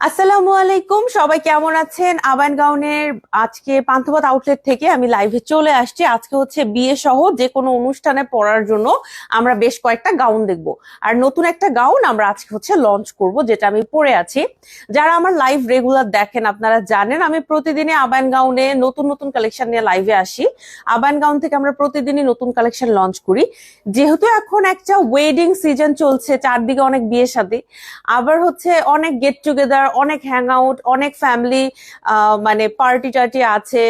আসসালামু আলাইকুম, সবাই কেমন আছেন? আবান আজকে পান্থপথ আউটলেট থেকে আমি লাইভে চলে আসছি। আজকে হচ্ছে বিয়ে সহ যে কোনো অনুষ্ঠানে পরার জন্য আমরা বেশ কয়েকটা গাউন দেখব। আর নতুন একটা গাউন আমরা আজকে হচ্ছে লঞ্চ করব, যেটা আমি পরে আছি। যারা আমার লাইভ রেগুলার দেখেন, আপনারা জানেন, আমি প্রতিদিনে আবান গাউনে নতুন নতুন কালেকশন নিয়ে লাইভে আসি। আবান গাউন থেকে আমরা প্রতিদিনই নতুন কালেকশন লঞ্চ করি। যেহেতু এখন একটা ওয়েডিং সিজন চলছে, চারদিকে অনেক বিয়ে সাথে আবার হচ্ছে অনেক গেট টুগেদার অনেক হ্যাং আউট অনেক ফ্যামিলি মানে পার্টি টার্টি আছে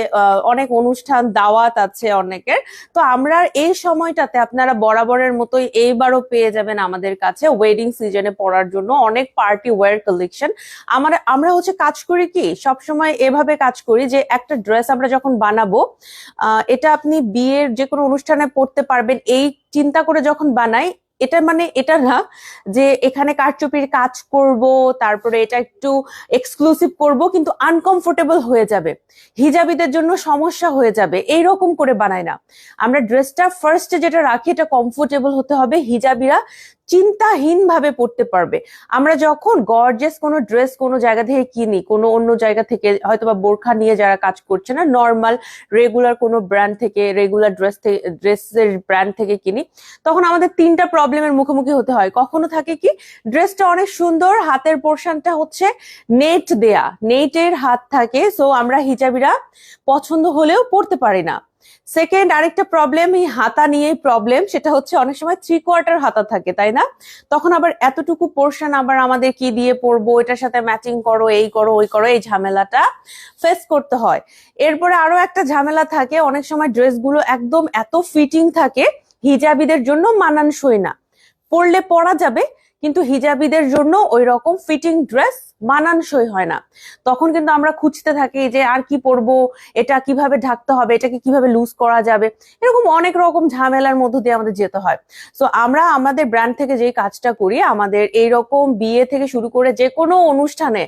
অনেক অনুষ্ঠান, দাওয়াত আছে অনেকের। তো আমরা এই সময়টাতে আপনারা বরাবরের মতোই এইবারও পেয়ে যাবেন আমাদের কাছে ওয়েডিং সিজনে পড়ার জন্য অনেক পার্টি ওয়্যার কালেকশন আমরা আমরা হচ্ছে কাজ করি কি, সবসময় এভাবে কাজ করি যে একটা ড্রেস আমরা যখন বানাবো এটা আপনি বিয়ের যে কোনো অনুষ্ঠানে পড়তে পারবেন। এই চিন্তা করে যখন বানাই এটা মানে এটা না যে এখানে কারচুপির কাজ করব, তারপরে এটা একটু এক্সক্লুসিভ করব, কিন্তু আনকমফোর্টেবল হয়ে যাবে। হিজাবিদের জন্য সমস্যা হয়ে যাবে এই রকম করে বানায় না। আমরা ড্রেসটা ফার্স্টে যেটা রাখি, এটা কমফোর্টেবল হতে হবে। হিজাবিরা চিন্তাহীন ভাবে পড়তে পারবে। আমরা যখন গর্জেস কোনো ড্রেস কোনো জায়গা থেকে কিনি, কোনো অন্য জায়গা থেকে হয়তো বা বোরখা নিয়ে যারা কাজ করছে না নর্মাল রেগুলার কোনো ব্র্যান্ড থেকে রেগুলার ড্রেস ড্রেসের ব্র্যান্ড থেকে কিনি, তখন আমাদের তিনটা প্রবলেমের মুখোমুখি হতে হয়। কখনো থাকে কি ড্রেসটা অনেক সুন্দর, হাতের পোর্শনটা হচ্ছে নেট দেয়া। নেটের হাত থাকে সো আমরা হিজাবিরা পছন্দ হলেও পড়তে পারি না। সেকেন্ড আরেকটা প্রবলেম এই হাতা নিয়েই প্রবলেম সেটা হচ্ছে অনেক সময় থ্রি কোয়ার্টার হাতা থাকে, তাই না? তখন আবার এতটুকু পোর্শন আবার আমাদের কি দিয়ে পরবো, এটার সাথে ম্যাচিং করো, এই করো, ওই করো, এই ঝামেলাটা ফেস করতে হয়। এরপরে আরও একটা ঝামেলা থাকে, অনেক সময় ড্রেসগুলো একদম এত ফিটিং থাকে হিজাবিদের জন্য মানানসই না। পরলে পরা যাবে কিন্তু হিজাবিদের জন্য ওই রকম ফিটিং ড্রেস মানানসই হয় না। তখন কিন্তু আমরা খুঁজতে থাকি যে আর কি পরবো, এটা কীভাবে ঢাকতে হবে, এটাকে কীভাবে লুজ করা যাবে, এরকম অনেক রকম ঝামেলার মধ্য দিয়ে আমাদের যেতে হয়। সো আমরা আমাদের ব্র্যান্ড থেকে যেই কাজটা করি, আমাদের এই রকম বিয়ে থেকে শুরু করে যে কোনো অনুষ্ঠানে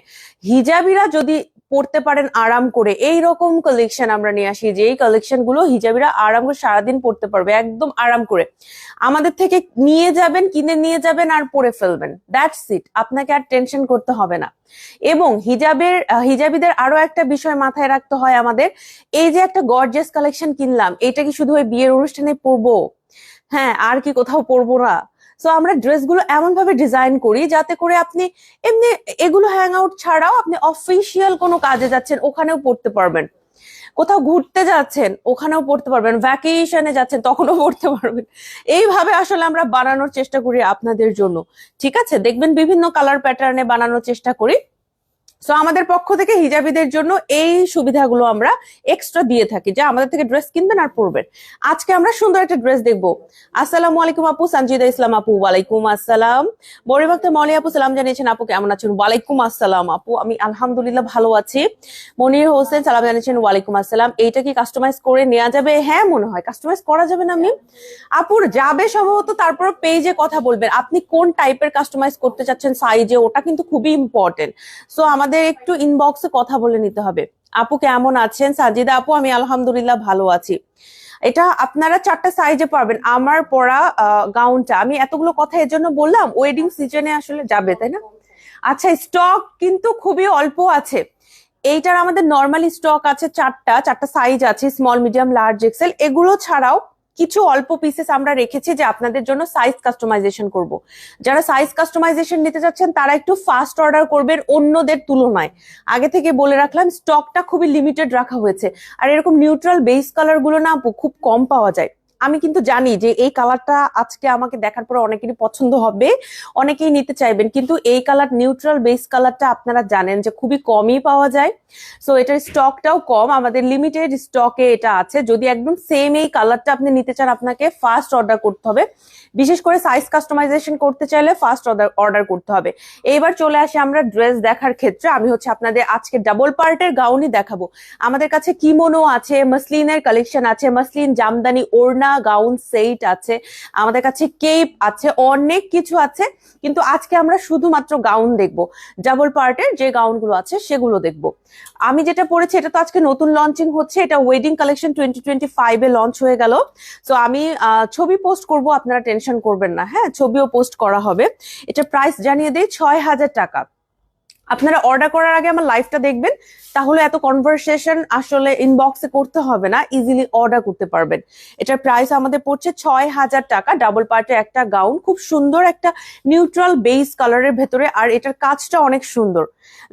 হিজাবিরা যদি পড়তে পারেন আরাম করে। এই রকম কালেকশন আমরা নিয়ে আসি যে এই কালেকশনগুলো হিজাবিরা আরাম করে সারাদিন পড়তে পারবে, একদম আরাম করে। আমাদের থেকে নিয়ে যাবেন, কিনে নিয়ে যাবেন আর পরে ফেলবেন। দ্যাটস ইট আপনাকে আর টেনশন করতে হবে না। এবং হিজাবের, হিজাবিদের আরও একটা বিষয় মাথায় রাখতে হয় আমাদের, এই যে একটা গর্জিয়াস কালেকশন কিনলাম, এটা কি শুধু ওই বিয়ের অনুষ্ঠানে পরবো? হ্যাঁ আর কি কোথাও পরবো না। সো আমরা ড্রেসগুলো এমনভাবে ডিজাইন করি যাতে করে আপনি এমনি এগুলো হ্যাং আউট ছাড়াও আপনি অফিসিয়াল কোনো কাজে যাচ্ছেন, ওখানেও পড়তে পারবেন। কোথাও ঘুরতে যাচ্ছেন, ওখানেও পড়তে পারবেন। ভ্যাকেশনে যাচ্ছেন, তখনও পড়তে পারবেন। এইভাবে আসলে আমরা বানানোর চেষ্টা করি আপনাদের জন্য। ঠিক আছে? দেখবেন বিভিন্ন কালার প্যাটার্নে বানানোর চেষ্টা করি। সো আমাদের পক্ষ থেকে হিজাবিদের জন্য এই সুবিধাগুলো আমরা এক্সট্রা দিয়ে থাকি, যে আমাদের থেকে ড্রেস কিনবেন আর পরবেন। আজকে আমরা সুন্দর একটা ড্রেস দেখব। আসসালামু আলাইকুম আপু সঞ্জিদা ইসলাম আপু, ওয়ালাইকুম আসসালাম। বরিবাক্তা মলি আপু, সালাম জানিয়েছেন আপু, কেমন আছেন? ওয়ালাইকুম আসসালাম আপু, আমি আলহামদুলিল্লাহ ভালো আছি। মনির হোসেন, সালাম জানিয়েছেন, ওয়ালাইকুম আসসালাম। এইটা কি কাস্টমাইজ করে নেওয়া যাবে? হ্যাঁ মনে হয়। কাস্টমাইজ করা যাবে না, আমি। আপুর যাবে সম্ভবত তারপর পেজে কথা বলবেন। আপনি কোন টাইপের কাস্টমাইজ করতে চাচ্ছেন সাইজে ওটা কিন্তু খুবই ইম্পর্টেন্ট সো আমাদের একটু ইনবক্সে কথা বলে নিতে হবে। আপু কেমন আছেন? সাজিদা আপু, আমি আলহামদুলিল্লাহ ভালো আছি। এটা আপনারা চারটা সাইজে পাবেন। আমার পরা গাউনটা আমি এতগুলো কথা এর জন্য বললাম ওয়েডিং সিজনে আসলে যাবে, তাই না? আচ্ছা স্টক কিন্তু খুবই অল্প আছে। এইটার আমাদের নর্মালি স্টক আছে চারটা চারটা সাইজ আছে স্মল মিডিয়াম লার্জ এক্সেল এগুলো ছাড়াও কিছু অল্প পিসেস আমরা রেখেছি যে আপনাদের জন্য সাইজ কাস্টমাইজেশন করব। যারা সাইজ কাস্টমাইজেশন নিতে চাচ্ছেন তারা একটু ফাস্ট অর্ডার করবেন অন্যদের তুলনায়। আগে থেকে বলে রাখলাম স্টকটা খুবই লিমিটেড রাখা হয়েছে। আর এরকম নিউট্রাল বেস কালারগুলো না খুব কম পাওয়া যায়। আমি কিন্তু জানি যে এই কালারটা আজকে আমাকে দেখার পরে অনেকেরই পছন্দ হবে, অনেকেই নিতে চাইবেন। কিন্তু এই কালার নিউট্রাল বেস কালারটা আপনারা জানেন যে খুবই কমই পাওয়া যায়। সো এটার স্টকটাও কম। আমাদের লিমিটেড স্টকে এটা আছে। যদি একদম সেম এই কালারটা আপনি নিতে চান, আপনাকে ফার্স্ট অর্ডার করতে হবে। বিশেষ করে সাইজ কাস্টমাইজেশন করতে চাইলে ফার্স্ট অর্ডার অর্ডার করতে হবে। এইবার চলে আসি আমরা ড্রেস দেখার ক্ষেত্রে। আমি হচ্ছে আপনাদের আজকে ডাবল পার্টের গাউনই দেখাবো। আমাদের কাছে কিমোনো আছে মাসলিনের কালেকশন আছে মাসলিন জামদানি, ওড়না গাউন সেট আছে, আমাদের কাছে কেপ আছে, অনেক কিছু আছে। কিন্তু আজকে আমরা শুধুমাত্র গাউন দেখব। ডাবল পার্টের যে গাউনগুলো আছে সেগুলো দেখব। আমি যেটা পড়েছি এটা তো আজকে নতুন লঞ্চিং হচ্ছে, এটা ওয়েডিং কালেকশন টোয়েন্টি টোয়েন্টি ফাইভে লঞ্চ হয়ে গেল। তো আমি ছবি পোস্ট করব, আপনারা টেনশন করবেন না। হ্যাঁ ছবিও পোস্ট করা হবে। এটা প্রাইস জানিয়ে দেই ছয় হাজার টাকা। আপনারা অর্ডার করার আগে আমার লাইভটা দেখবেন, তাহলে এত কনভারসেশন আসলে ইনবক্সে করতে হবে না ইজিলি অর্ডার করতে পারবেন। এটার প্রাইস আমাদের পড়ছে ছয় হাজার টাকা ডাবল পার্টের একটা গাউন খুব সুন্দর একটা নিউট্রাল বেস কালারের ভেতরে, আর এটার কাজটা অনেক সুন্দর।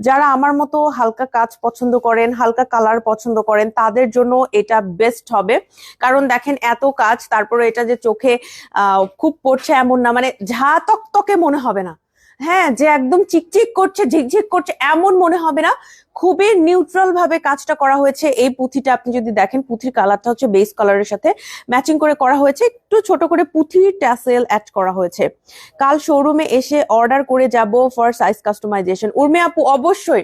যারা আমার মতো হালকা কাজ পছন্দ করেন, হালকা কালার পছন্দ করেন, তাদের জন্য এটা বেস্ট হবে। কারণ দেখেন এত কাজ, তারপরে এটা যে চোখে খুব পড়ছে এমন না মানে ঝা তকতকে মনে হবে না। হ্যাঁ যে একদম চিকচিক করছে ঝিকঝিক করছে এমন মনে হবে না। খুবই নিউট্রাল ভাবে কাজটা করা হয়েছে। এই পুঁথিটা আপনি যদি দেখেন, পুঁথির কালারটা হচ্ছে বেস কালারের সাথে ম্যাচিং করে করা হয়েছে। একটু ছোট করে পুঁথির ট্যাসেল অ্যাড করা হয়েছে। কাল শোরুমে এসে অর্ডার করে যাব ফর সাইজ কাস্টমাইজেশন উর্মি আপু, অবশ্যই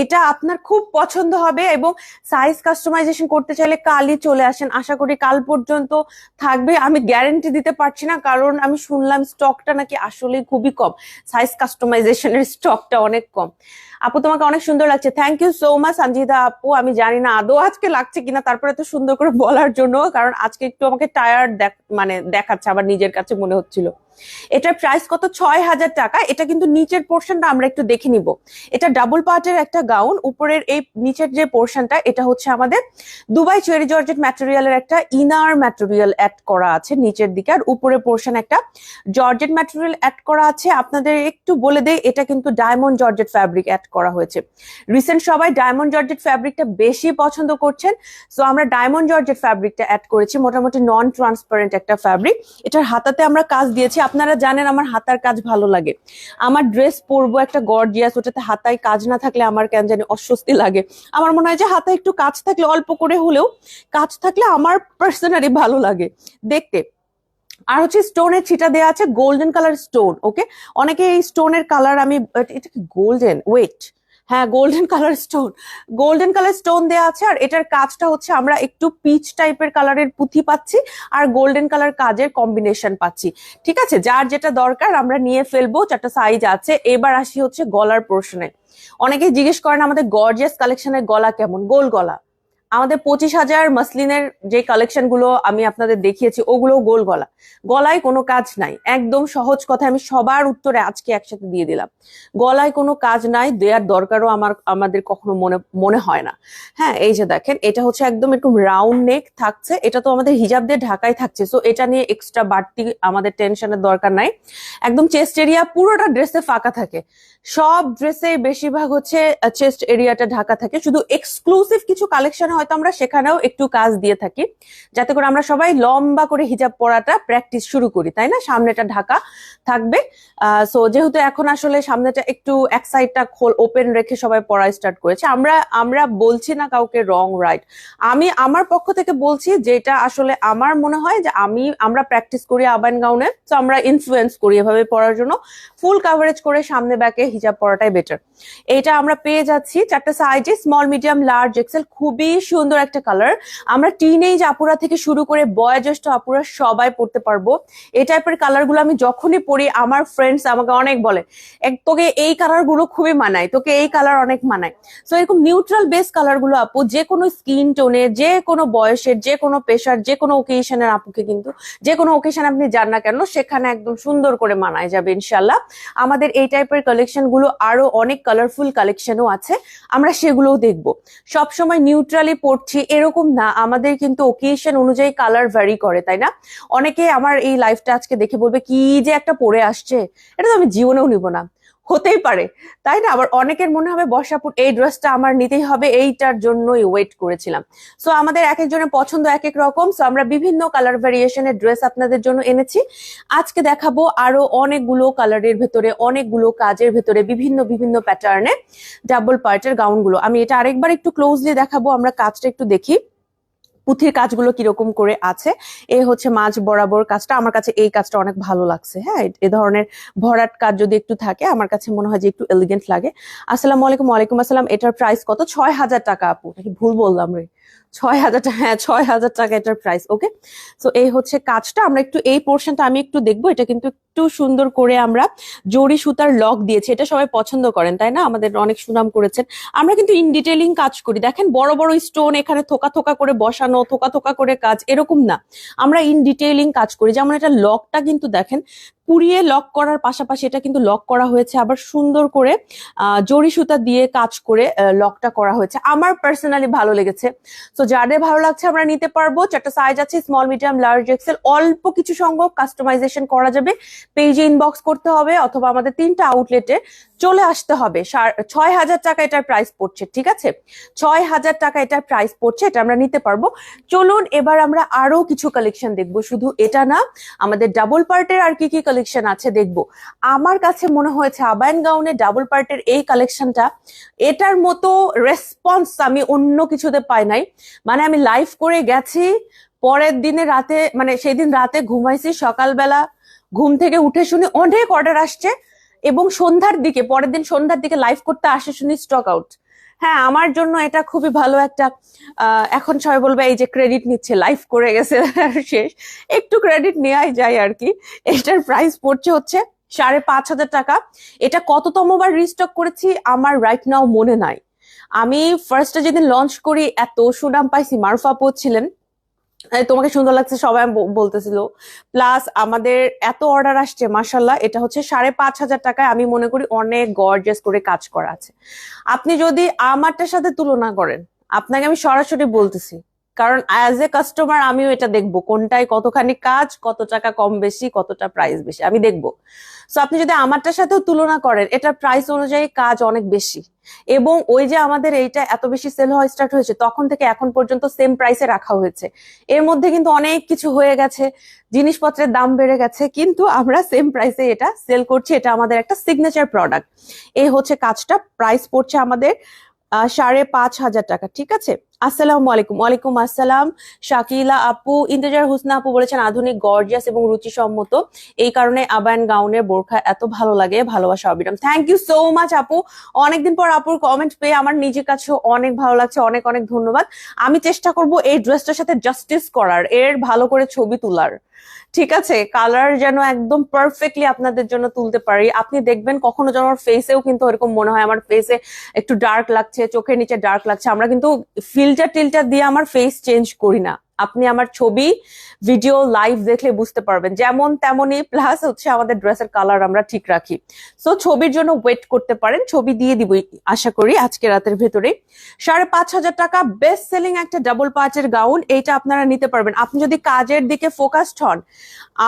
এটা আপনার খুব পছন্দ হবে এবং সাইজ কাস্টমাইজেশন করতে চাইলে কালই চলে আসেন। আশা করি কাল পর্যন্ত থাকবে। আমি গ্যারেন্টি দিতে পারছি না, কারণ আমি শুনলাম স্টকটা নাকি আসলে খুবই কম। সাইজ কাস্টমাইজেশনের স্টকটা অনেক কম। আপু, তোমাকে অনেক সুন্দর লাগছে। Thank you so much Sanjita আপু। আমি জানি না আদৌ আজকে লাগছে কিনা, তারপরে তো সুন্দর করে বলার জন্য, কারণ আজকে একটু আমাকে টায়ার্ড মানে দেখাচ্ছে আমার নিজের কাছে মনে হচ্ছিল। এটার প্রাইস কত? ছয় হাজার টাকা। এটা কিন্তু নিচের পোর্শনটা আমরা একটু দেখে নিব। এটা ডাবল পার্টের একটা গাউন উপরের এই নিচের যে পোর্শনটা এটা হচ্ছে আমাদের দুবাই চেরি জর্জেট ম্যাটেরিয়ালের একটা ইনার ম্যাটেরিয়াল অ্যাড করা আছে নিচের দিকে। আর উপরের পোর্শন একটা জর্জেট ম্যাটেরিয়াল অ্যাড করা আছে। আপনাদের একটু বলে দেয় এটা কিন্তু ডায়মন্ড জর্জেট ফ্যাব্রিক অ্যাড করা হয়েছে। রিসেন্ট সবাই ডায়মন্ড জর্জেট ফ্যাব্রিকটা বেশি পছন্দ করছেন। সো আমরা ডায়মন্ড জর্জেট ফ্যাব্রিকটা অ্যাড করেছি। মোটামুটি নন ট্রান্সপারেন্ট একটা ফ্যাব্রিক এটার হাতাতে আমরা কাজ দিয়েছি আপনারা জানেন আমার হাতার কাজ ভালো লাগে। আমার ড্রেস পরবো একটা গর্জিয়াস ওটাতে হাতায় কাজ না থাকলে আমার কেন জানি অস্বস্তি লাগে। আমার মনে হয় যে হাতে একটু কাজ থাকলে, অল্প করে হলেও কাজ থাকলে আমার পার্সোনালি ভালো লাগে। দেখতে। আর হচ্ছে স্টোনের ছিটা দেওয়া আছে গোল্ডেন কালার স্টোন ওকে অনেকে এই স্টোনের কালার আমি, এটা কি গোল্ডেন ওয়েট হ্যাঁ golden colour stone golden colour stone দেওয়া আছে আর এটার কাজটা হচ্ছে আমরা একটু পিচ টাইপের কালারের পুঁথি পাচ্ছি আর গোল্ডেন কালার কাজের কম্বিনেশন পাচ্ছি। ঠিক আছে? যার যেটা দরকার আমরা নিয়ে ফেলব চারটা সাইজ আছে। এবার আসি হচ্ছে গলার পোর্শনে অনেকে জিজ্ঞেস করেন আমাদের গর্জিয়াস কালেকশনের গলা কেমন? গোল গলা। আমাদের পঁচিশ হাজার মাসলিনের যে কালেকশনগুলো আমি আপনাদের দেখিয়েছি, ওগুলো গোল গলা। গলায় কোনো কাজ নাই। একদম সহজ কথা আমি সবার উত্তরে আজকে একসাথে দিয়ে দিলাম। গলায় কোনো কাজ নাই দেওয়ার দরকারও আমার, আমাদের কখনো মনে মনে হয় না। হ্যাঁ এই যে দেখেন, এটা হচ্ছে একদম এরকম রাউন্ড নেক থাকছে। এটা তো আমাদের হিজাব দিয়ে ঢাকায় থাকছে। সো এটা নিয়ে এক্সট্রা বাড়তি আমাদের টেনশনের দরকার নাই। একদম চেস্ট এরিয়া পুরোটা ড্রেসে ফাঁকা থাকে। সব ড্রেসে বেশিরভাগ হচ্ছে চেস্ট এরিয়াটা ঢাকা থাকে। শুধু এক্সক্লুসিভ কিছু কালেকশন হয়তো আমরা সেখানেও একটু কাজ দিয়ে থাকি। যাতে করে আমরা সবাই লম্বা করে হিজাব পরাটা প্র্যাকটিস শুরু করি, তাই না? সামনেটা ঢাকা থাকবে। সো যেহেতু এখন আসলে সামনেটা একটু এক সাইডটা খোল ওপেন রেখে সবাই পড়া স্টার্ট করেছে। আমরা আমরা বলছি না কাউকে রং রাইট আমি আমার পক্ষ থেকে বলছি যেটা আসলে আমার মনে হয় যে আমি, আমরা প্র্যাকটিস করি আবান গাউনে তো আমরা ইনফ্লুয়েন্স করি এভাবে পড়ার জন্য। ফুল কাভারেজ করে সামনে ব্যাকে হিজাব পরাটাই বেটার এটা আমরা পেয়ে যাচ্ছি চারটা সাইজে স্মল মিডিয়াম লার্জ এক্সেল খুবই সুন্দর একটা কালার আমরা টিনেজ আপুরা থেকে শুরু করে বয়োজ্যেষ্ঠ আপুরা সবাই পড়তে পারব। এই টাইপের কালারগুলো আমি যখনই পড়ি, আমার ফ্রেন্ডস আমাকে অনেক বলে তোকে এই কালারগুলো খুবই মানায়, তোকে এই কালার অনেক মানায়। তো এরকম নিউট্রাল বেস কালারগুলো আপু, যে কোনো স্কিন টোনে যে কোনো বয়সের, যে কোনো পেশার, যে কোনো ওকেশনের আপুকে কিন্তু, যে কোনো ওকেশন আপনি যান না কেন, সেখানে একদম সুন্দর করে মানায় যাবে ইনশাল্লাহ আমাদের এই টাইপের কালেকশন গুলো আরও অনেক কালারফুল কালেকশনও আছে, আমরা সেগুলোও দেখব। সবসময় নিউট্রালি পড়ছি, এরকম না, আমাদের কিন্তু ওকেশন অনুযায়ী কালার ভ্যারি করে, তাই না? অনেকে আমার এই লাইফটা আজকে দেখে বলবে, কি যে একটা পরে আসছে। এটা তো আমি জীবনেও নিব না। হতেই পারে, তাই না? আবার অনেকের মনে হবে বর্ষাপুর এই ড্রেসটা আমার নিতেই হবে, এইটার জন্যই ওয়েট করেছিলাম। সো আমাদের এক একজনের পছন্দ এক এক রকম। সো আমরা বিভিন্ন কালার ভ্যারিয়েশনের ড্রেস আপনাদের জন্য এনেছি। আজকে দেখাবো আরও অনেকগুলো কালারের ভেতরে, অনেকগুলো কাজের ভেতরে বিভিন্ন বিভিন্ন প্যাটার্নে ডাবল পার্টের গাউনগুলো আমি এটা আরেকবার একটু ক্লোজলি দেখাবো, আমরা কাজটা একটু দেখি। পুঁথির কাজগুলো কীরকম করে আছে, এ হচ্ছে মাঝ বরাবর কাজটা। আমার কাছে এই কাজটা অনেক ভালো লাগছে হ্যাঁ? এ ধরনের ভরাট কাজ যদি একটু থাকে, আমার কাছে মনে হয় যে একটু এলিগেন্ট লাগে। আসসালামু আলাইকুম, ওয়ালাইকুম আসসালাম। এটার প্রাইস কত? ছয় হাজার টাকা আপু। ভুল বললাম রে। ছয় হাজার টাকা হ্যাঁ ছয় হাজার টাকা এটার প্রাইস ওকে সো এই হচ্ছে কাজটা। আমরা একটু এই পোর্শনটা আমি একটু দেখব। এটা কিন্তু একটু সুন্দর করে আমরা জরি সুতার লক দিয়েছি। এটা সবাই পছন্দ করেন, তাই না? আমাদের অনেক সুনাম করেছেন। আমরা কিন্তু ইন ডিটেলিং কাজ করি। দেখেন, বড় বড় স্টোন এখানে থোকা থোকা করে বসানো, থোকা থোকা করে কাজ, এরকম না। আমরা ইন ডিটেইলিং কাজ করি। যেমন এটা লকটা কিন্তু দেখেন পুড়িয়ে লক করার পাশাপাশি এটা কিন্তু লক করা হয়েছে, আবার সুন্দর করে জরি সুতা দিয়ে কাজ করে লকটা করা হয়েছে। আমার পার্সোনালি ভালো লেগেছে। তো যাদের ভালো লাগছে আমরা নিতে পারব। চারটা সাইজ আছে স্মল মিডিয়াম লার্জ এক্সেল অল্প কিছু সংখ্যক কাস্টমাইজেশন করা যাবে। পেজে ইনবক্স করতে হবে, অথবা আমাদের তিনটা আউটলেটে চলে আসতে হবে। ছয় হাজার টাকা এটার প্রাইস পড়ছে, ঠিক আছে? ছয় হাজার টাকা এটার প্রাইস পড়ছে, এটা আমরা নিতে পারব। চলুন, এবার আমরা আরও কিছু কালেকশন দেখব। শুধু এটা না, আমাদের ডাবল পার্টের আর কি কি কালেকশন আছে দেখব। আমার কাছে মনে হয়েছে আবায়ন গাউনের ডাবল পার্টের এই কালেকশনটা এটার মতো রেসপন্স আমি অন্য কিছুতে পাই নাই। মানে আমি লাইভ করে গেছি, পরের দিনে রাতে মানে সেদিন রাতে ঘুমাইছি, সকালবেলা ঘুম থেকে উঠে শুনে অনেক অর্ডার আসছে। এবং সন্ধ্যার দিকে, পরের দিন সন্ধ্যার দিকে লাইভ করতে আসে শুনি স্টক আউট হ্যাঁ আমার জন্য এটা খুবই ভালো একটা এখন সবাই বলবে, এই যে ক্রেডিট নিচ্ছে লাইভ করে গেছে, শেষ। একটু ক্রেডিট নেওয়াই যায় আর কি। এটার প্রাইস পড়ছে হচ্ছে সাড়ে পাঁচ হাজার টাকা। এটা কততমবার রিস্টক করেছি আমার রাইট নাও মনে নাই। আমি ফার্স্টে যেদিন লঞ্চ করি, এত সুনাম পাইছি, মারুফা আপু ছিলেন। এই তোমাকে সুন্দর লাগছে, সবাই বলতেছিল। প্লাস আমাদের এত অর্ডার আসছে মাসাল্লাহ এটা হচ্ছে সাড়ে পাঁচ হাজার টাকায় আমি মনে করি অনেক গর্জেস করে কাজ করা আছে। আপনি যদি আমারটার সাথে তুলনা করেন, আপনাকে আমি সরাসরি বলতেছি কারণ অ্যাজ এ কাস্টমার আমিও এটা দেখব, কোনটায় কতখানি কাজ, কত টাকা কম বেশি, কতটা প্রাইস বেশি, আমি দেখব। সো আপনি যদি আমারটার সাথেও তুলনা করেন এটা প্রাইস অনুযায়ী কাজ অনেক বেশি। এবং ওই যে আমাদের এইটা এত বেশি সেল হওয়া স্টার্ট হয়েছে, তখন থেকে এখন পর্যন্ত সেম প্রাইসে রাখা হয়েছে। এর মধ্যে কিন্তু অনেক কিছু হয়ে গেছে, জিনিসপত্রের দাম বেড়ে গেছে, কিন্তু আমরা সেম প্রাইসে এটা সেল করছি, এটা আমাদের একটা সিগনেচার প্রোডাক্ট এই হচ্ছে কাজটা প্রাইস পড়ছে আমাদের সাড়ে পাঁচ হাজার টাকা, ঠিক আছে? আসসালামু আলাইকুম। ওয়ালাইকুম আসসালাম। শাকিলা আপু হুসনা আপু বলেছেন, আধুনিক গর্জিয়াস এবং রুচিসম্মত। এই কারণে আবায়ন গাউনের বোরখা এত ভালো লাগে, ভালোবাসা অবিরাম। থ্যাংক ইউ সো মাচ আপু। অনেকদিন পর আপুর কমেন্ট পেয়ে আমার নিজের কাছেও অনেক ভালো লাগছে, অনেক অনেক ধন্যবাদ। আমি চেষ্টা করব এই ড্রেসটার সাথে জাস্টিস করার, এর ভালো করে ছবি তোলার। ঠিক আছে? কালার যেন একদম পারফেক্টলি আপনাদের জন্য তুলতে পারি। আপনি দেখবেন কখনো যেন ফেসেও কিন্তু এরকম মনে হয়, আমার ফেসে একটু ডার্ক লাগছে, চোখের নিচে ডার্ক লাগছে। আমরা কিন্তু ফিল্টার টিল্টার দিয়ে আমার ফেস চেঞ্জ করি না। আপনি আমার ছবি ভিডিও লাইভ দেখলে বুঝতে পারবেন। যেমন তেমনই প্লাস হচ্ছে আমাদের ড্রেসের কালার আমরা ঠিক রাখি। সো ছবির জন্য ওয়েট করতে পারেন। ছবি দিয়ে দিব, আশা করি, আজকে রাতের ভেতরে সাড়ে পাঁচ হাজার টাকা বেস্ট সেলিং একটা ডাবল পাঁচের গাউন এইটা আপনারা নিতে পারবেন। আপনি যদি কাজের দিকে ফোকাসড হন,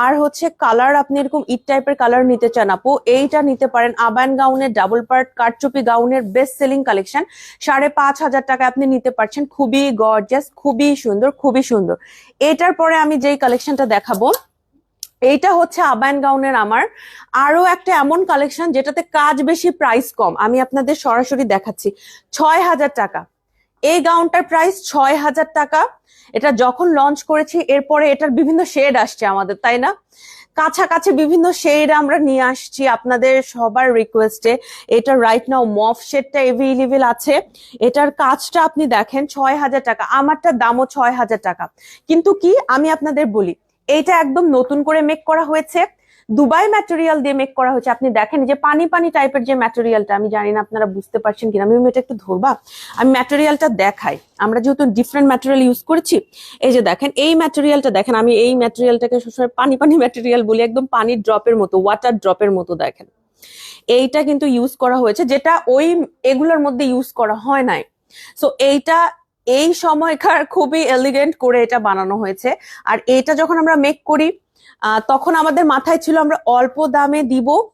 আর হচ্ছে কালার আপনি এরকম ইট টাইপের কালার নিতে চান, আপু, এইটা নিতে পারেন। আবান গাউনের ডাবল পার্ট কারচুপি গাউনের বেস্ট সেলিং কালেকশন সাড়ে পাঁচ হাজার টাকা আপনি নিতে পারছেন। খুবই গর্জাস খুবই সুন্দর খুবই সুন্দর। এটার পরে আমি যেই কালেকশনটা দেখাবো, এইটা হচ্ছে আবায়ন গাউনের আমার। আরও একটা এমন কালেকশন যেটাতে কাজ বেশি প্রাইস কম। আমি আপনাদের সরাসরি দেখাচ্ছি। ছয় হাজার টাকা। এই গাউনটার প্রাইস ছয় হাজার টাকা। এটা যখন লঞ্চ করেছি, এরপরে এটার বিভিন্ন শেড আসছে আমাদের, তাই না? কাছাকাছি বিভিন্ন শেড আমরা নিয়ে আসছি আপনাদের সবার রিকোয়েস্টে এটা রাইট নাও মফ শেডটা এভেলেবেল আছে। এটার কাজটা আপনি দেখেন, ছয় হাজার টাকা। আমারটা দামও ছয় হাজার টাকা। কিন্তু কি আমি আপনাদের বলি এইটা একদম নতুন করে মেক করা হয়েছে। দুবাই ম্যাটেরিয়াল দিয়ে মেক করা হয়েছে। আপনি দেখেন যে পানি পানি টাইপের যে ম্যাটেরিয়ালটা আমি জানি না আপনারা বুঝতে পারছেন কিনা, আমি এটা একটু ধরবা। আমি ম্যাটেরিয়ালটা দেখাই। আমরা যেহেতু ডিফারেন্ট ম্যাটেরিয়াল ইউজ করেছি, এই যে দেখেন, এই ম্যাটেরিয়ালটা দেখেন, আমি এই ম্যাটেরিয়ালটাকে সবসময় পানি পানি ম্যাটেরিয়াল বলি, একদম পানির ড্রপের মতো ওয়াটার ড্রপের মতো দেখেন। এইটা কিন্তু ইউজ করা হয়েছে, যেটা ওই এগুলোর মধ্যে ইউজ করা হয় নাই। সো এইটা এই সময়কার খুবই এলিগেন্ট করে এটা বানানো হয়েছে। আর এটা যখন আমরা মেক করি তখন আমাদের মাথায় ছিল আমরা অল্প দামে দিব।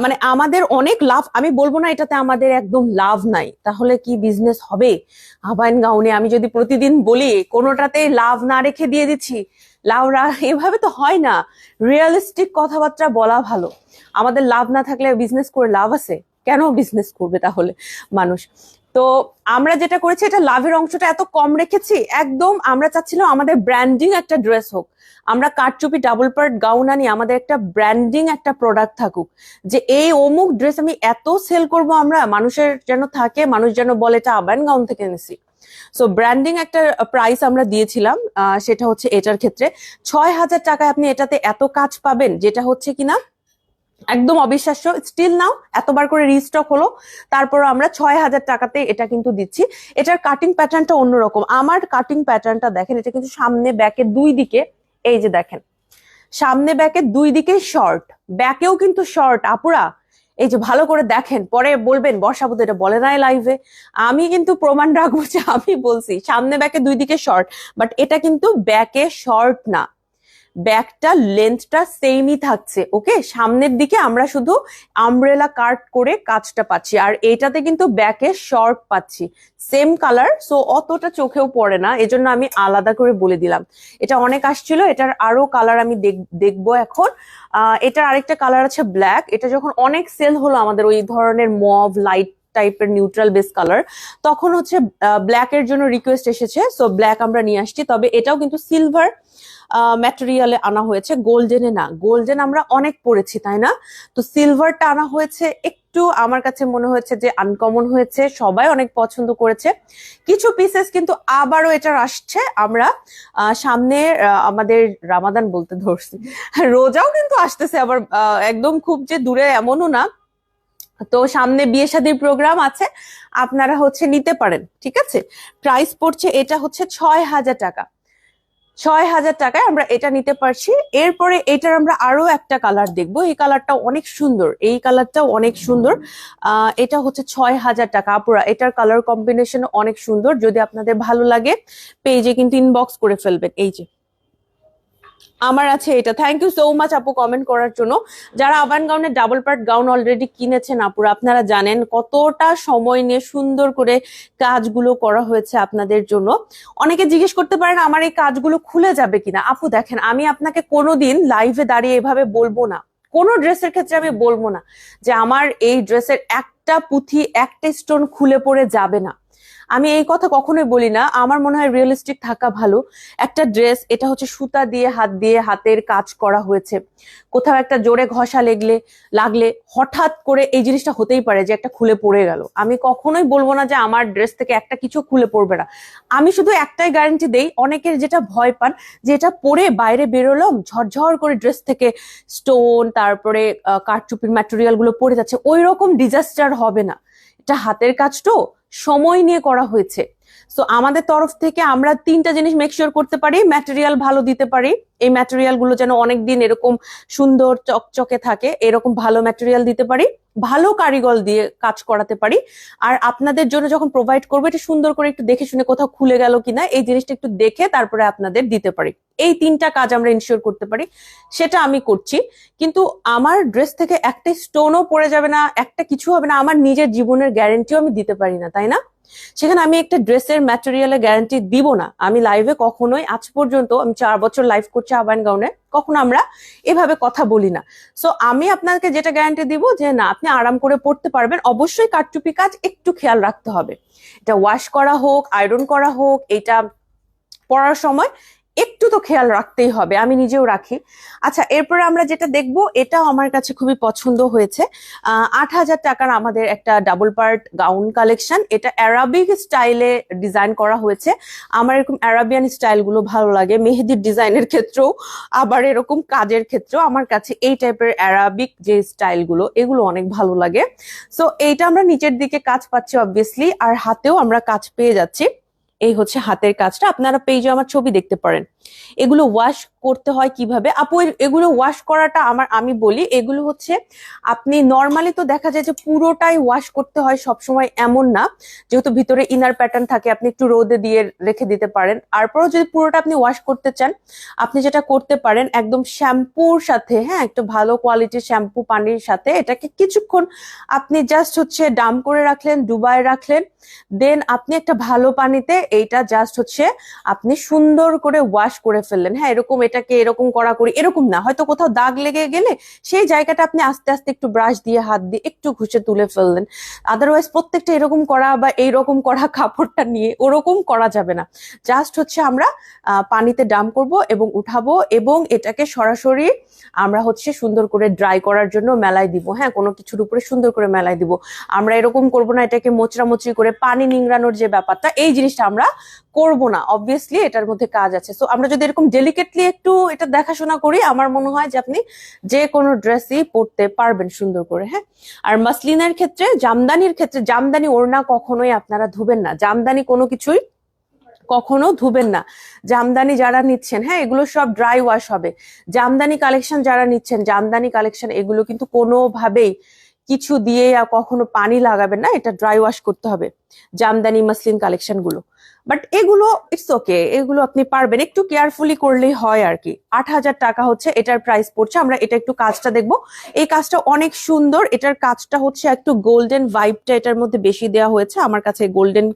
মানে আমাদের অনেক লাভ, আমি বলব না এটাতে আমাদের একদম লাভ নাই। তাহলে কি বিজনেস হবে? আবাইন গাউনে আমি যদি প্রতিদিন বলি, কোনোটাতে লাভ না রেখে দিয়ে দিচ্ছি, লাভ রা- এভাবে তো হয় না। রিয়েলিস্টিক কথাবার্তা বলা ভালো। আমাদের লাভ না থাকলে বিজনেস করে লাভ আছে। কেন বিজনেস করবে তাহলে মানুষ? তো আমরা যেটা করেছি, এটা লাভের অংশটা এত কম রেখেছি, একদম আমরা চাচ্ছিলাম আমাদের ব্র্যান্ডিং একটা ড্রেস হোক। আমরা কারচুপি ডাবল পার্ট গাউন আনি, আমাদের একটা ব্র্যান্ডিং একটা প্রোডাক্ট থাকুক। যে এই অমুক ড্রেস আমি এত সেল করব আমরা, মানুষের যেন থাকে, মানুষ যেন বলে এটা আবান গাউন থেকে এনেছি। সো ব্র্যান্ডিং একটা প্রাইস আমরা দিয়েছিলাম সেটা হচ্ছে এটার ক্ষেত্রে। ছয় হাজার টাকায় আপনি এটাতে এত কাজ পাবেন, যেটা হচ্ছে কিনা? একদম অবিশ্বাস্য। স্টিল নাও এতবার করে রিস্টক হলো। তারপর আমরা ছয় হাজার টাকাতে এটা কিন্তু দিচ্ছি। এটার কাটিং প্যাটার্নটা অন্যরকম। আমার কাটিং প্যাটার্নটা দেখেন, এটা কিন্তু সামনে ব্যাকের দুই দিকে, এই যে দেখেন। সামনে ব্যাকের দুই দিকে শর্ট ব্যাকেও কিন্তু শর্ট আপুরা, এই যে ভালো করে দেখেন, পরে বলবেন বর্ষাবু তো এটা বলে নাই লাইভে আমি কিন্তু প্রমাণ রাখব যে আমি বলছি, সামনে ব্যাকে দুই দিকে শর্ট বাট এটা কিন্তু ব্যাকে শর্ট না। ব্যাকটা লেন্থটা সেমই থাকছে ওকে সামনের দিকে আমরা শুধু আমব্রেলা কাট করে কাজটা পাচ্ছি, আর এটাতে কিন্তু ব্যাকে শর্ট পাচ্ছি। সেম কালার সো অতটা চোখেও পড়ে না, এজন্য আমি আলাদা করে বলে দিলাম। এটা অনেক আসছিল, এটার আরও কালার আমি দেখ- দেখব এখন। এটার আরেকটা কালার আছে ব্ল্যাক এটা যখন অনেক সেল হলো আমাদের ওই ধরনের মভ লাইট টাইপের নিউট্রাল বেস কালার তখন হচ্ছে ব্ল্যাক এর জন্য রিকোয়েস্ট এসেছে সো ব্ল্যাক আমরা নিয়ে আসছি, তবে এটাও কিন্তু সিলভার ম্যাটেরিয়ালে আনা হয়েছে গোল্ডেনে না গোল্ডেন আমরা অনেক পড়েছি, তাই না? তো সিলভারটা আনা হয়েছে, একটু আমার কাছে মনে হয়েছে যে আনকমন হয়েছে, সবাই অনেক পছন্দ করেছে, কিছু পিসেস কিন্তু আবারও এটার আসছে, আমরা সামনে আমাদের রামাদান বলতে ধরছি, রোজাও কিন্তু আসতেছে, আবার একদম খুব যে দূরে এমনও না তো সামনে বিয়ে শাদীর প্রোগ্রাম আছে, আপনারা হচ্ছে নিতে পারেন, ঠিক আছে? প্রাইস পড়ছে, এটা হচ্ছে ছয় হাজার টাকা। ছয় হাজার টাকায় আমরা এটা নিতে পারছি। এরপরে এটার আমরা আরও একটা কালার দেখব। এই কালারটাও অনেক সুন্দর। এই কালারটাও অনেক সুন্দর। এটা হচ্ছে ছয় হাজার টাকা। আপুরা, এটার কালার কম্বিনেশন অনেক সুন্দর। যদি আপনাদের ভালো লাগে পেজে কিন্তু ইনবক্স করে ফেলবেন। এই যে। আমার আছে এটা। থ্যাংক ইউ সো মাচ আপু কমেন্ট করার জন্য। যারা আবান গাউনের ডাবল পার্ট গাউন অলরেডি কিনেছেন আপুরা, আপনারা জানেন কতটা সময় নিয়ে সুন্দর করে কাজগুলো করা হয়েছে আপনাদের জন্য। অনেকে জিজ্ঞেস করতে পারেন, আমার এই কাজগুলো খুলে যাবে কিনা? আপু দেখেন, আমি আপনাকে কোনোদিন লাইভে দাঁড়িয়ে এভাবে বলব না। কোনো ড্রেসের ক্ষেত্রে আমি বলব না যে আমার এই ড্রেসের একটা পুঁথি, একটা স্টোন খুলে পড়ে যাবে না। আমি এই কথা কখনোই বলি না। আমার মনে হয় রিয়েলিস্টিক থাকা ভালো। একটা ড্রেস এটা হচ্ছে সুতা দিয়ে হাত দিয়ে হাতের কাজ করা হয়েছে। কোথাও একটা জোরে ঘষা লেগলে লাগলে হঠাৎ করে এই জিনিসটা হতেই পারে যে একটা খুলে পড়ে গেল। আমি কখনোই বলব না যে আমার ড্রেস থেকে একটা কিছু খুলে পড়বে না। আমি শুধু একটাই গ্যারেন্টি দেই অনেকের যেটা ভয় পান যে এটা পরে বাইরে বেরোলাম ঝরঝর করে ড্রেস থেকে স্টোন তারপরে আহ, কারচুপির ম্যাটেরিয়ালগুলো পড়ে যাচ্ছে ওই রকম ডিজাস্টার হবে না। এটা হাতের কাজ তো সময় নিয়ে করা হয়েছে। সো আমাদের তরফ থেকে আমরা তিনটা জিনিস মেকশিওর করতে পারি ম্যাটেরিয়াল ভালো দিতে পারি। এই ম্যাটেরিয়ালগুলো যেন অনেকদিন এরকম সুন্দর চকচকে থাকে, এরকম ভালো ম্যাটেরিয়াল দিতে পারি, ভালো কারিগল দিয়ে কাজ করাতে পারি। আর আপনাদের জন্য যখন প্রোভাইড করব, এটা সুন্দর করে একটু দেখে শুনে কোথাও খুলে গেল কিনা, এই জিনিসটা একটু দেখে তারপরে আপনাদের দিতে পারি। এই তিনটা কাজ আমরা ইনশিওর করতে পারি, সেটা আমি করছি। কিন্তু আমার ড্রেস থেকে একটা স্টোনও পড়ে যাবে না, একটা কিছু হবে না, আমার নিজের জীবনের গ্যারেন্টিও আমি দিতে পারি না, তাই না? সেখানে আমি একটা ড্রেসের ম্যাটেরিয়ালে গ্যারান্টি দিব না। আমি লাইভে কখনোই, আজ পর্যন্ত আমি চার বছর লাইভ করছি আবান গাউনে কখনো আমরা এভাবে কথা বলি না। সো আমি আপনাকে যেটা গ্যারান্টি দিব যে, না, আপনি আরাম করে পড়তে পারবেন। অবশ্যই কাটচুপি কাজ একটু খেয়াল রাখতে হবে। এটা ওয়াশ করা হোক আয়রন করা হোক, এটা পড়ার সময় একটু তো খেয়াল রাখতেই হবে, আমি নিজেও রাখি। আচ্ছা এরপরে আমরা যেটা দেখব, এটাও আমার কাছে খুবই পছন্দ হয়েছে। আট হাজার টাকার আমাদের একটা ডাবল পার্ট গাউন কালেকশন এটা অ্যারাবিক স্টাইলে ডিজাইন করা হয়েছে। আমার এরকম অ্যারাবিয়ান স্টাইলগুলো ভালো লাগে, মেহেদির ডিজাইনের ক্ষেত্রেও, আবার এরকম কাজের ক্ষেত্রেও আমার কাছে এই টাইপের অ্যারাবিক যে স্টাইলগুলো এগুলো অনেক ভালো লাগে। সো এইটা আমরা নিচের দিকে কাজ পাচ্ছি অবভিয়াসলি আর হাতেও আমরা কাজ পেয়ে যাচ্ছি। এই হচ্ছে হাতের কাজটা। আপনারা পেজে আমার ছবি দেখতে পারেন। এগুলো ওয়াশ করতে হয় কীভাবে? আপু এগুলো ওয়াশ করাটা আমার, আমি বলি, এগুলো হচ্ছে আপনি নর্মালি তো দেখা যায় যে পুরোটাই ওয়াশ করতে হয় সব সময় এমন না। যেহেতু ভিতরে ইনার প্যাটার্ন থাকে, আপনি একটু রোদে দিয়ে রেখে দিতে পারেন। তারপরেও যদি পুরোটা আপনি ওয়াশ করতে চান, আপনি যেটা করতে পারেন, একদম শ্যাম্পুর সাথে হ্যাঁ একটু ভালো কোয়ালিটির শ্যাম্পু পানির সাথে এটাকে কিছুক্ষণ আপনি জাস্ট হচ্ছে ডাম করে রাখলেন, ডুবায় রাখলেন। দেন আপনি একটা ভালো পানিতে এইটা জাস্ট হচ্ছে আপনি সুন্দর করে ওয়াশ করে ফেললেন। হ্যাঁ এরকম এটাকে এরকম করা করি এরকম না। হয়তো কোথাও দাগ লেগে গেলে সেই জায়গাটা আপনি আস্তে আস্তে একটু ব্রাশ দিয়ে, হাত দিয়ে একটু ঘুষে তুলে ফেললেন। আদারওয়াইজ প্রত্যেকটা এরকম করা বা এইরকম করা কাপড়টা নিয়ে ওরকম করা যাবে না। জাস্ট হচ্ছে আমরা পানিতে ডাম করব এবং উঠাবো এবং এটাকে সরাসরি আমরা হচ্ছে সুন্দর করে ড্রাই করার জন্য মেলায় দিব। হ্যাঁ কোনো কিছুর উপরে সুন্দর করে মেলায় দিব। আমরা এরকম করব না, এটাকে মোচড়া মোচড়ি করে পানি নিংড়ানোর যে ব্যাপারটা, এই জিনিসটা আমরা করব না। অবভিয়াসলি এটার মধ্যে কাজ আছে। সো আমরা যদি এরকম ডেলিকেটলি একটু এটা দেখাশোনা করি, আমার মনে হয় যে আপনি যে কোনো ড্রেসই পরতে পারবেন সুন্দর করে হ্যাঁ? আর মাসলিনের ক্ষেত্রে, জামদানির ক্ষেত্রে, জামদানি ওড়না কখনোই আপনারা ধুবেন না। জামদানি কোনো কিছুই কখনো ধুবেন না। জামদানি যারা নিচ্ছেন হ্যাঁ এগুলো সব ড্রাই ওয়াশ হবে। জামদানি কালেকশন যারা নিচ্ছেন, জামদানি কালেকশন এগুলো কিন্তু কোনোভাবেই কিছু দিয়ে কখনো পানি লাগাবেন না, এটা ড্রাই ওয়াশ করতে হবে। জামদানি, মাসলিন কালেকশনগুলো। বাট এগুলো ইটস ওকে এগুলো আপনি পারবেন। একটু কেয়ারফুলি করলেই হয় আর কি আট হাজার টাকা হচ্ছে এটার প্রাইস পড়ছে। আমরা এটা একটু কাজটা দেখব। এই কাজটা অনেক সুন্দর। এটার কাজটা হচ্ছে একটু গোল্ডেন ভাইবটা এটার মধ্যে বেশি দেওয়া হয়েছে। আমার কাছে গোল্ডেন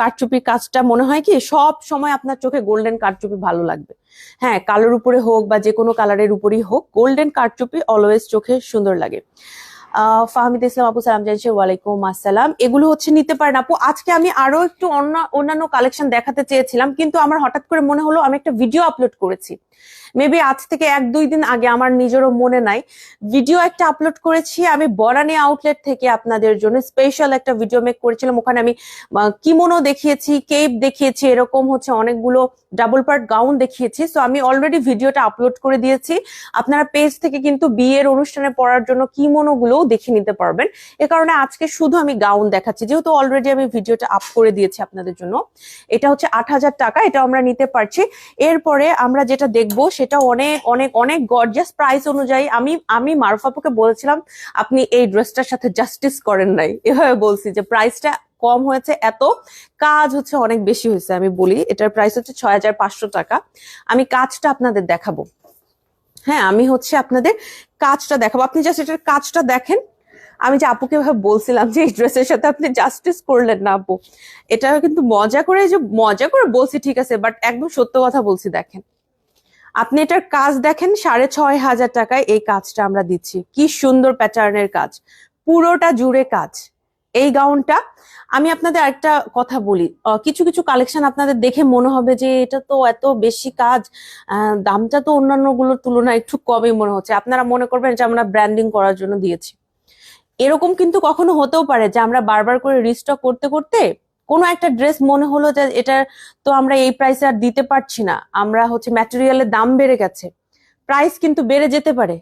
কারচুপি কাজটা মনে হয় কি, সব সময় আপনার চোখে গোল্ডেন কারচুপি ভালো লাগবে। হ্যাঁ কালোর উপরে হোক বা যে কোনো কালারের উপরেই হোক গোল্ডেন কারচুপি অলওয়েজ চোখে সুন্দর লাগে। ফাহমিদ ইসলাম আপু সালাম জানিয়েছে ওয়ালাইকুম আসসালাম। এগুলো হচ্ছে নিতে পারেন আপু। আজকে আমি আরও একটু অন্য অন্যান্য কালেকশন দেখাতে চেয়েছিলাম, কিন্তু আমার হঠাৎ করে মনে হলো আমি একটা ভিডিও আপলোড করেছি। মেবি আজ থেকে এক, দুই দিন আগে আমার নিজেরও মনে নাই। ভিডিও একটা আপলোড করেছি, আমি বরানি আউটলেট থেকে আপনাদের জন্য স্পেশাল একটা ভিডিও মেক করেছিলাম। ওখানে আমি কিমোনো দেখিয়েছি কেপ দেখিয়েছি, এরকম হচ্ছে অনেকগুলো ডাবল পার্ট গাউন দেখিয়েছি। সো আমি অলরেডি ভিডিওটা আপলোড করে দিয়েছি। আপনারা পেজ থেকে কিন্তু বিয়ের অনুষ্ঠানে পড়ার জন্য কিমোনো গুলোও দেখে নিতে পারবেন। এ কারণে আজকে শুধু আমি গাউন দেখাচ্ছি, যেহেতু অলরেডি আমি ভিডিওটা আপ করে দিয়েছি আপনাদের জন্য। এটা হচ্ছে আট হাজার টাকা এটা আমরা নিতে পারছি। এরপরে আমরা যেটা দেখব, সেটা অনেক অনেক অনেক গর্জিয়াস প্রাইস অনুযায়ী। আমি আমি মারুফাপুকে বলেছিলাম, আপনি এই ড্রেসটার সাথে জাস্টিস করেন নাই। এভাবে বলছি যে প্রাইসটা কম হয়েছে এত, কাজ হচ্ছে অনেক বেশি হয়েছে। আমি বলি, এটার প্রাইস হচ্ছে ছয় হাজার পাঁচশো টাকা। আমি কাজটা আপনাদের দেখাবো। হ্যাঁ আমি হচ্ছে আপনাদের কাজটা দেখাবো। আপনি জাস্ট এটার কাজটা দেখেন। আমি যে আপুকে বলছিলাম যে, এই ড্রেসের সাথে আপনি জাস্টিস করলেন না আপু। এটা কিন্তু মজা করে যে মজা করে বলছি, ঠিক আছে বাট একদম সত্য কথা বলছি, দেখেন। আপনি এটার কাজ দেখেন, সাড়ে ছয় হাজার টাকায় এই কাজটা আমরা দিচ্ছি। কি সুন্দর প্যাটার্নের কাজ। পুরোটা জুড়ে কাজ। এই গাউনটা আমি আপনাদের একটা কথা বলি। কিছু কিছু কালেকশন আপনাদের দেখে মনে হবে যে এটা তো এত বেশি কাজ। দামটা তো অন্যান্যগুলোর তুলনায় একটু কমই মনে হচ্ছে। আপনারা মনে করবেন যে আমরা ব্র্যান্ডিং করার জন্য দিয়েছি। এরকম কিন্তু কখনো হতেও পারে যে আমরা বারবার করে রিস্টক করতে করতে কোনো একটা ড্রেস মনে হলো যে এটা তো আমরা এই প্রাইসে আর দিতে পারছি না। আমরা হচ্ছে ম্যাটেরিয়ালের দাম বেড়ে গেছে। প্রাইস কিন্তু বেড়ে যেতে পারে।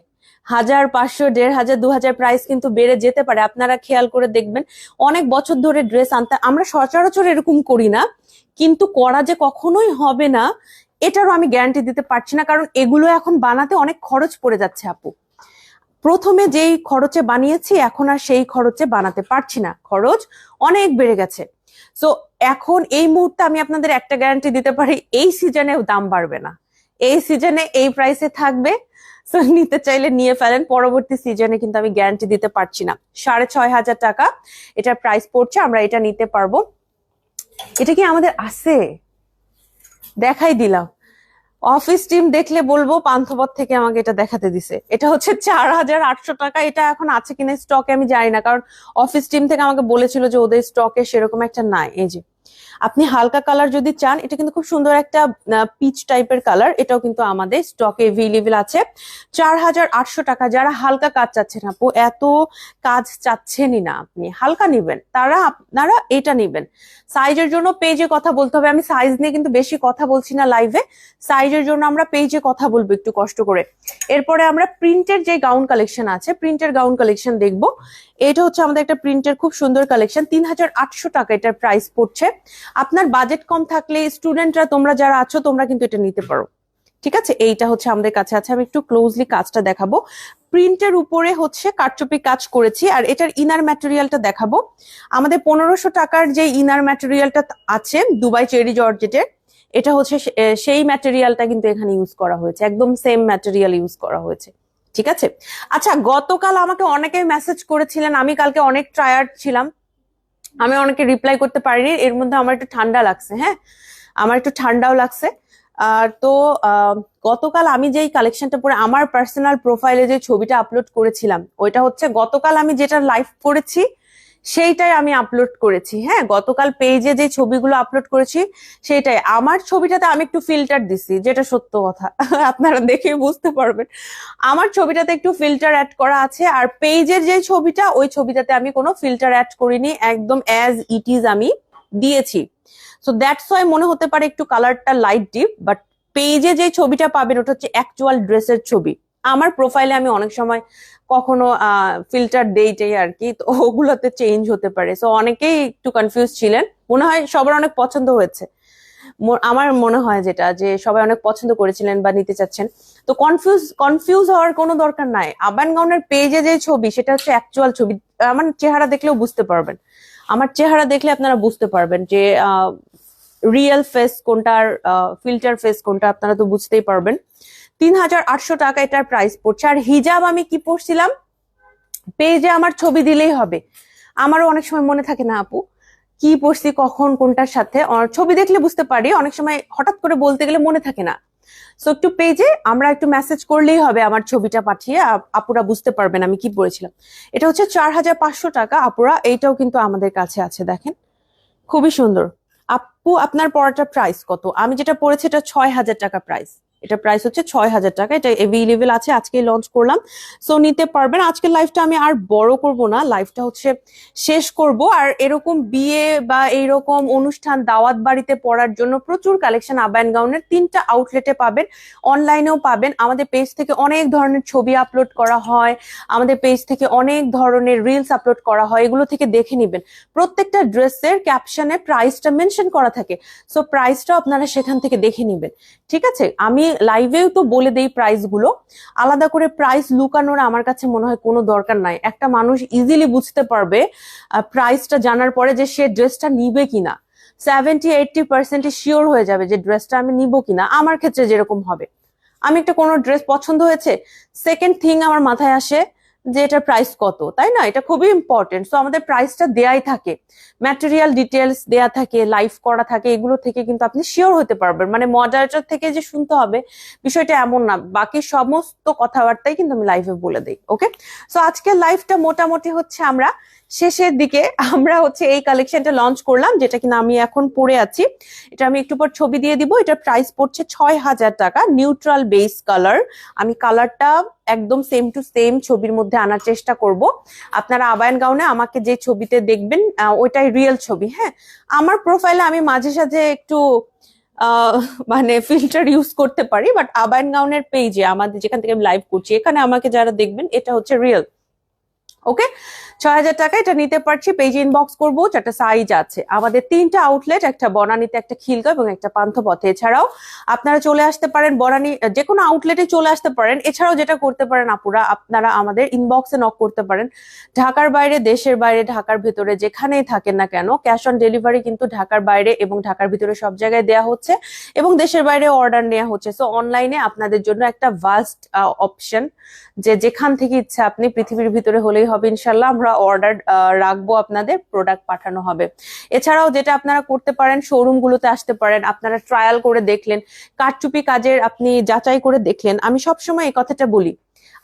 হাজার পাঁচশো, দেড় হাজার, দু হাজার প্রাইস কিন্তু বেড়ে যেতে পারে। আপনারা খেয়াল করে দেখবেন, অনেক বছর ধরে ড্রেস আনতে, আমরা সচরাচর এরকম করি না, কিন্তু করা যে কখনোই হবে না, এটারও আমি গ্যারান্টি দিতে পারছি না, কারণ এগুলো এখন বানাতে অনেক খরচ পড়ে যাচ্ছে আপু। প্রথমে যেই খরচে বানিয়েছি, এখন আর সেই খরচে বানাতে পারছি না। খরচ অনেক বেড়ে গেছে। সো এখন এই মুহূর্তে আমি আপনাদের একটা গ্যারান্টি দিতে পারি, এই সিজনে দাম বাড়বে না। এই সিজনে এই প্রাইসে থাকবে সো নিতে চাইলে নিয়ে ফেলেন, পরবর্তী সিজনে কিন্তু আমি গ্যারান্টি দিতে পারছি না। সাড়ে ছয় হাজার টাকা এটার প্রাইস পড়ছে, আমরা এটা নিতে পারব। এটা কি আমাদের আছে? দেখাই দিলাম। অফিস টিম দেখলে বলব পান্থপথ থেকে আমাকে এটা দেখাতে দিছে। এটা হচ্ছে চার হাজার আটশো টাকা, এটা এখন আছে কিনা স্টকে আমি জানি না, কারণ অফিস টিম থেকে আমাকে বলেছিল যে ওদের স্টকে সেরকম একটা নাই। এই যে আপনি হালকা কালার যদি চান, এটা কিন্তু খুব সুন্দর একটা পিচ টাইপের কালার এটাও কিন্তু আমাদের স্টকে এভেলেবেল আছে। চার হাজার আটশো টাকা, যারা হালকা কাজ চাচ্ছেন আপু, এত কাজ চাচ্ছেনই না আপনি। হালকা নিবেন, তারা আপনারা এটা নিবেন। সাইজের জন্য পেজে কথা বলতে হবে, আমি সাইজ নিয়ে কিন্তু বেশি কথা বলছি না লাইভে সাইজের জন্য আমরা পেজে কথা বলব একটু কষ্ট করে। এরপরে আমরা প্রিন্টের যে গাউন কালেকশন আছে প্রিন্টের গাউন কালেকশন দেখব। এটা হচ্ছে আমাদের একটা প্রিন্টের খুব সুন্দর কালেকশন তিন হাজার আটশো টাকা এটার প্রাইস পড়ছে। আপনার বাজেট কম থাকলে স্টুডেন্টরা তোমরা যারা আছো, তোমরা কিন্তু এটা নিতে পারো। ঠিক আছে? এইটা হচ্ছে আমাদের কাছে আছে। আমি একটু ক্লোজলি কাজটা দেখাবো। প্রিন্টের উপরে হচ্ছে কারচুপি কাজ করেছি, আর এটার ইনার ম্যাটেরিয়ালটা দেখাবো। আমাদের পনেরোশো টাকার যে ইনার ম্যাটেরিয়ালটা আছে, দুবাই চেরি জর্জেটের, এটা হচ্ছে সেই ম্যাটেরিয়ালটা কিন্তু এখানে ইউজ করা হয়েছে। একদম সেম ম্যাটেরিয়াল ইউজ করা হয়েছে। ঠিক আছে? আচ্ছা গতকাল আমাকে অনেকে মেসেজ করেছিলেন, আমি কালকে অনেক ট্রায়ার্ড ছিলাম। আমি অনেকে রিপ্লাই করতে পারিনি, এর মধ্যে আমার একটু ঠান্ডা লাগছে হ্যাঁ? আমার একটু ঠান্ডাও লাগছে। আর তো গতকাল আমি যেই কালেকশনটা পরে আমার পার্সোনাল প্রোফাইলে যে ছবিটা আপলোড করেছিলাম, ওইটা হচ্ছে গতকাল আমি যেটা লাইভ করেছি সেইটাই আমি আপলোড করেছি হ্যাঁ? গতকাল পেজে যে ছবিগুলো আপলোড করেছি, সেইটাই। আমার ছবিটাতে আমি একটু ফিল্টার দিছি, যেটা সত্য কথা। আপনারা দেখে বুঝতে পারবেন। আমার ছবিটাতে একটু ফিল্টার অ্যাড করা আছে, আর পেজের যে ছবিটা, ওই ছবিটাতে আমি কোনো ফিল্টার অ্যাড করিনি, একদম অ্যাজ ইট ইজ আমি দিয়েছি। সো দ্যাটস ওয়াই মনে হতে পারে একটু কালারটা লাইট ডিপ বাট পেজে যে ছবিটা পাবেন, ওটা হচ্ছে অ্যাকচুয়াল ড্রেসের ছবি। আমার প্রোফাইলে আমি অনেক সময় কখনো ফিল্টার দেইটাই আর কি, তো ওগুলোতে চেঞ্জ হতে পারে। সো অনেকেই একটু কনফিউজ ছিলেন। মনে হয় সবার অনেক পছন্দ হয়েছে। আমার মনে হয় যেটা, যে সবাই অনেক পছন্দ করেছিলেন বা নিতে চাচ্ছেন। তো কনফিউজ কনফিউজ হওয়ার কোনো দরকার নাই। আবান গাউনের পেজে যে ছবি, সেটা হচ্ছে অ্যাকচুয়াল ছবি। আমার চেহারা দেখলেও বুঝতে পারবেন। আমার চেহারা দেখলে আপনারা বুঝতে পারবেন যে রিয়েল ফেস কোনটার ফিল্টার ফেস কোনটা, আপনারা তো বুঝতেই পারবেন। তিন হাজার আটশো টাকা এটার প্রাইস পড়ছে। আর হিজাব আমি কি পড়ছিলাম? পেজে আমার ছবি দিলেই হবে। আমারও অনেক সময় মনে থাকে না আপু, কি পড়ছি, কখন, কোনটার সাথে? ছবি দেখলে বুঝতে পারি, অনেক সময় হঠাৎ করে বলতে গেলে মনে থাকে না। সো একটু পেজে আমরা একটু মেসেজ করলেই হবে আমার ছবিটা পাঠিয়ে আপুরা বুঝতে পারবেন আমি কি পড়েছিলাম। এটা হচ্ছে চার হাজার পাঁচশো টাকা, আপুরা, এইটাও কিন্তু আমাদের কাছে আছে, দেখেন। খুবই সুন্দর। আপু, আপনার পড়াটা প্রাইস কত? আমি যেটা পড়েছি, এটা ছয় হাজার টাকা প্রাইস এটা প্রাইস হচ্ছে ছয় হাজার টাকা। এটা এভেলেবেল আছে, আজকে লঞ্চ করলাম। সো নিতে পারবেন। আজকের লাইফটা আমি আর বড় করব না। লাইফটা হচ্ছে শেষ করব। আর এরকম বিয়ে বা এইরকম অনুষ্ঠান, দাওয়াত বাড়িতে পড়ার জন্য প্রচুর কালেকশন আবায়ন গাউনের তিনটা আউটলেটে পাবেন। অনলাইনেও পাবেন। আমাদের পেজ থেকে অনেক ধরনের ছবি আপলোড করা হয়। আমাদের পেজ থেকে অনেক ধরনের রিলস আপলোড করা হয়। এগুলো থেকে দেখে নেবেন। প্রত্যেকটা ড্রেসের ক্যাপশনে প্রাইসটা মেনশন করা থাকে। সো প্রাইসটা আপনারা সেখান থেকে দেখে নেবেন। ঠিক আছে? আমি লাইভেও তো বলে দেই প্রাইসগুলো। আলাদা করে প্রাইস লুকানোর আমার কাছে মনে হয় কোনো দরকার নাই। একটা মানুষ ইজিলি বুঝতে পারবে প্রাইসটা জানার পরে যে সে ড্রেসটা নিবে কিনা। সেভেন্টি এইটটি পার্সেন্ট শিওর হয়ে যাবে যে ড্রেসটা আমি নিব কিনা। আমার ক্ষেত্রে যেরকম হবে। আমি একটা কোনো ড্রেস পছন্দ হয়েছে? সেকেন্ড থিং আমার মাথায় আসে যে এটার প্রাইস কত, তাই না? এটা খুবই ইম্পর্টেন্ট সো আমাদের প্রাইসটা দেয়াই থাকে। ম্যাটেরিয়াল ডিটেলস দেয়া থাকে লাইফ করা থাকে, এগুলো থেকে কিন্তু আপনি শিওর হতে পারবেন। মানে মডারেটর থেকে যে শুনতে হবে, বিষয়টা এমন না। বাকি সমস্ত কথাবার্তাই কিন্তু আমি লাইভে বলে দিই ওকে সো আজকের লাইভটা মোটামুটি হচ্ছে আমরা শেষের দিকে আমরা হচ্ছে এই কালেকশনটা লঞ্চ করলাম, যেটা কিনা আমি এখন পরে আছি। এটা আমি একটু পর ছবি দিয়ে দিব। এটা প্রাইস পড়ছে ছয় হাজার টাকা নিউট্রাল বেস কালার আমি কালারটা একদম সেম টু সেম ছবির মধ্যে আনার চেষ্টা করব। আপনারা আবায়ন গাউনে আমাকে যে ছবিতে দেখবেন ওইটাই রিয়েল ছবি হ্যাঁ? আমার প্রোফাইলে আমি মাঝে সাঝে একটু মানে ফিল্টার ইউজ করতে পারি বাট আবায়ন গাউনের পেজে আমাদের যেখান থেকে আমি লাইভ করছি, এখানে আমাকে যারা দেখবেন, এটা হচ্ছে রিয়েল ওকে ছয় হাজার টাকা এটা নিতে পারছি। পেজ ইনবক্স করব, চারটা সাইজ আছে। আমাদের তিনটা আউটলেট একটা বনানীতে একটা খিলগা এবং একটা পান্থপথে। এছাড়াও আপনারা চলে আসতে পারেন বনানী যে কোনো আউটলেটে চলে আসতে পারেন। এছাড়াও যেটা করতে পারেন আপুরা, আপনারা আমাদের ইনবক্সে নক করতে পারেন। ঢাকার বাইরে, দেশের বাইরে, ঢাকার ভিতরে, যেখানেই থাকেন না কেন ক্যাশ অন ডেলিভারি কিন্তু ঢাকার বাইরে এবং ঢাকার ভিতরে সব জায়গায় দেয়া হচ্ছে এবং দেশের বাইরে অর্ডার নেওয়া হচ্ছে। সো অনলাইনে আপনাদের জন্য একটা ভাস্ট অপশন যে যেখান থেকে ইচ্ছা আপনি পৃথিবীর ভিতরে হলেই হবে ইনশাল্লাহ। আমরা অর্ডার রাখব আপনাদের প্রোডাক্ট পাঠানো হবে। এছাড়াও যেটা আপনারা করতে পারেন শোরুম গুলোতে আসতে পারেন, আপনারা ট্রায়াল করে দেখলেন কারচুপি কাজের আপনি যাচাই করে দেখলেন। আমি সবসময় এই কথাটা বলি,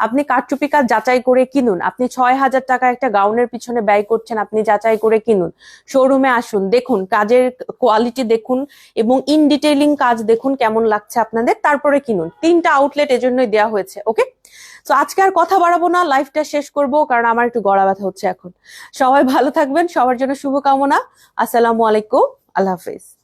আপনি কারচুপি কাজ যাচাই করে কিনুন, আপনি ছয় হাজার টাকা একটা গাউনের পিছনে ব্যয় করছেন, আপনি যাচাই করে কিনুন। শোরুমে আসুন, দেখুন, কাজের কোয়ালিটি দেখুন এবং ইন ডিটেইলিং কাজ দেখুন কেমন লাগছে আপনাদের, তারপরে কিনুন। তিনটা আউটলেট এজন্যই দেওয়া হয়েছে ওকে তো আজকে আর কথা বাড়াবো না লাইফটা শেষ করব, কারণ আমার একটু গড়া ব্যথা হচ্ছে এখন। সবাই ভালো থাকবেন, সবার জন্য শুভকামনা। আসসালামু আলাইকুম, আল্লাহ হাফিজ।